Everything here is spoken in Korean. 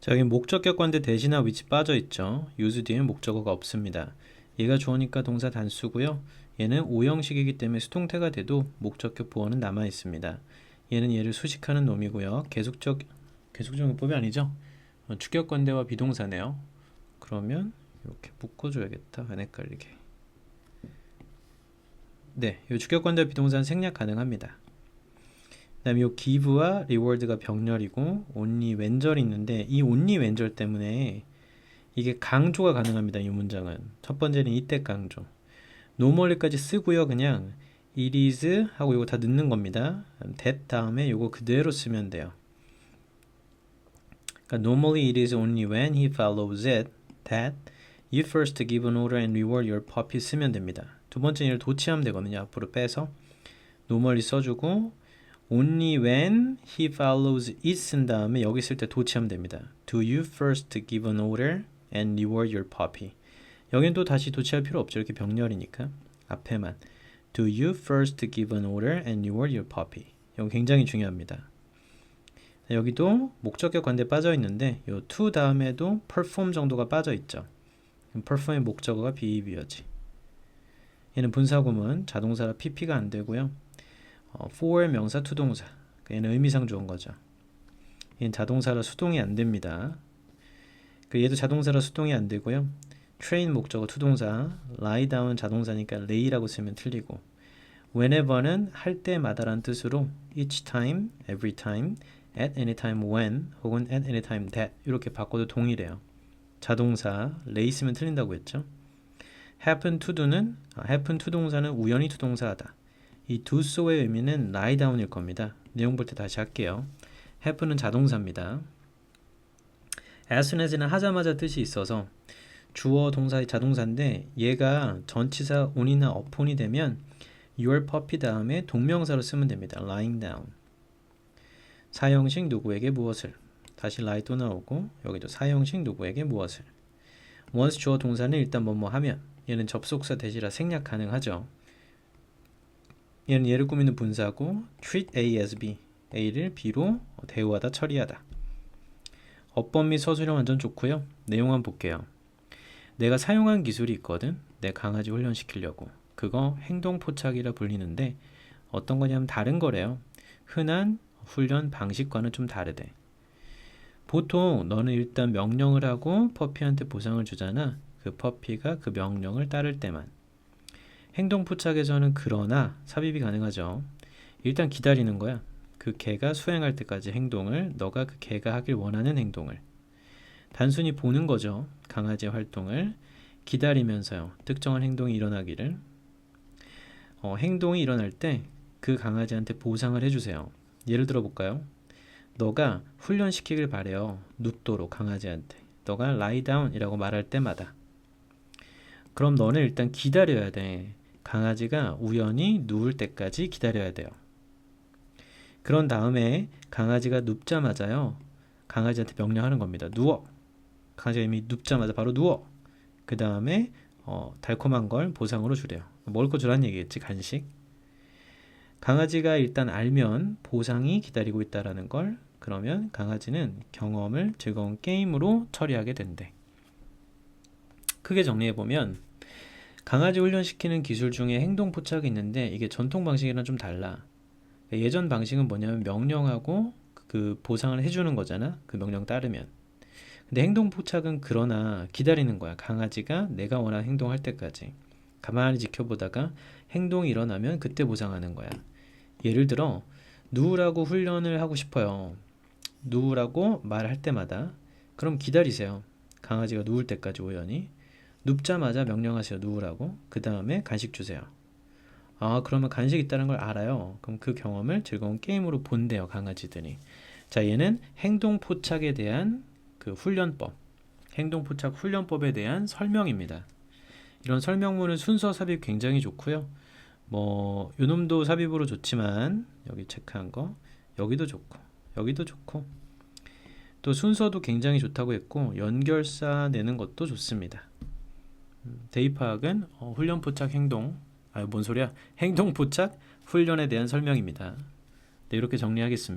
자, 여기 목적 격 관대 대신하 위치 빠져 있죠. use 뒤에는 목적어가 없습니다. 얘가 주어니까 동사 단수고요. 얘는 오형식이기 때문에 수동태가 돼도 목적격 보어는 남아 있습니다. 얘는 얘를 수식하는 놈이고요. 계속적 계속적 용법이 아니죠. 어, 주격 관대와 비동사네요. 그러면 이렇게 묶어줘야겠다. 안 헷갈리게. 네, 이 주격 관대 비동사는 생략 가능합니다. 그다음에 이 give와 reward가 병렬이고 only 왼절이 있는데 이 only 왼절 때문에 이게 강조가 가능합니다. 이 문장은 첫 번째는 이때 강조. normally까지 쓰고요. 그냥 it is 하고 이거 다 넣는 겁니다. that 다음에 이거 그대로 쓰면 돼요. 그러니까 normally it is only when he follows it that you first give an order and reward your puppy 쓰면 됩니다. 두 번째 얘를 도치하면 되거든요. 앞으로 빼서 normally 써주고 only when he follows it 쓴 다음에 여기 쓸 때 도치하면 됩니다. Do you first give an order and reward your puppy? 여긴 또 다시 도치할 필요 없죠. 이렇게 병렬이니까 앞에만 Do you first give an order and reward your puppy? 이건 굉장히 중요합니다. 여기도 목적격 관대 빠져 있는데 요 to 다음에도 perform 정도가 빠져 있죠. perform의 목적어가 behavior지. 얘는 분사구문 자동사라 pp가 안 되고요. 어, for의 명사 투동사. 그 얘는 의미상 좋은 거죠. 얘는 자동사라 수동이 안 됩니다. 그 얘도 자동사라 수동이 안 되고요. train 목적어 투동사, lie down 자동사니까 lay라고 쓰면 틀리고 whenever는 할 때마다란 뜻으로 each time, every time, at any time when 혹은 at any time that 이렇게 바꿔도 동일해요. 자동사 lay 쓰면 틀린다고 했죠. happen to do는 아, happen to 동사는 우연히 투동사하다. 이 do so의 의미는 lie down일 겁니다. 내용 볼 때 다시 할게요. happen은 자동사입니다. as soon as는 하자마자 뜻이 있어서 주어 동사의 자동사인데 얘가 전치사 on이나 upon이 되면 your puppy 다음에 동명사로 쓰면 됩니다. lying down. 사형식 누구에게 무엇을 다시 lie 또 나오고 여기도 사형식 누구에게 무엇을 once 주어 동사는 일단 뭐뭐 하면 얘는 접속사 대시라 생략 가능하죠. 얘는 얘를 꾸미는 분사고 treat A as B A를 B로 대우하다 처리하다. 어법 및 서술형 완전 좋고요. 내용 한번 볼게요. 내가 사용한 기술이 있거든. 내 강아지 훈련시키려고. 그거 행동 포착이라 불리는데 어떤 거냐면 다른 거래요. 흔한 훈련 방식과는 좀 다르대. 보통 너는 일단 명령을 하고 퍼피한테 보상을 주잖아. 그 퍼피가 그 명령을 따를 때만. 행동 포착에서는 그러나 삽입이 가능하죠. 일단 기다리는 거야. 그 개가 수행할 때까지 행동을 너가 그 개가 하길 원하는 행동을 단순히 보는 거죠. 강아지의 활동을 기다리면서요. 특정한 행동이 일어나기를 어, 행동이 일어날 때 그 강아지한테 보상을 해주세요. 예를 들어 볼까요? 너가 훈련시키길 바래요. 눕도록 강아지한테. 너가 lie down이라고 말할 때마다. 그럼 너는 일단 기다려야 돼. 강아지가 우연히 누울 때까지 기다려야 돼요. 그런 다음에 강아지가 눕자마자요. 강아지한테 명령하는 겁니다. 누워. 강아지가 이미 눕자마자 바로 누워. 그 다음에 어, 달콤한 걸 보상으로 주래요. 먹을 거 주라는 얘기겠지, 간식. 강아지가 일단 알면 보상이 기다리고 있다라는 걸 그러면 강아지는 경험을 즐거운 게임으로 처리하게 된대. 크게 정리해 보면 강아지 훈련시키는 기술 중에 행동 포착이 있는데 이게 전통 방식이랑 좀 달라. 예전 방식은 뭐냐면 명령하고 그 보상을 해주는 거잖아. 그 명령 따르면. 근데 행동 포착은 그러나 기다리는 거야. 강아지가 내가 원하는 행동할 때까지. 가만히 지켜보다가 행동이 일어나면 그때 보상하는 거야. 예를 들어 누우라고 훈련을 하고 싶어요. 누우라고 말할 때마다 그럼 기다리세요. 강아지가 누울 때까지 우연히 눕자마자 명령하세요. 누우라고. 그 다음에 간식 주세요. 아, 그러면 간식 있다는 걸 알아요. 그럼 그 경험을 즐거운 게임으로 본대요, 강아지들이. 자, 얘는 행동 포착에 대한 그 훈련법, 행동 포착 훈련법에 대한 설명입니다. 이런 설명문은 순서 삽입 굉장히 좋고요. 뭐 요놈도 삽입으로 좋지만 여기 체크한 거 여기도 좋고 여기도 좋고 또 순서도 굉장히 좋다고 했고 연결사 내는 것도 좋습니다. 음, 대입학은 어, 훈련 포착 행동 아뭔 소리야 행동 포착 훈련에 대한 설명입니다. 네, 이렇게 정리하겠습니다.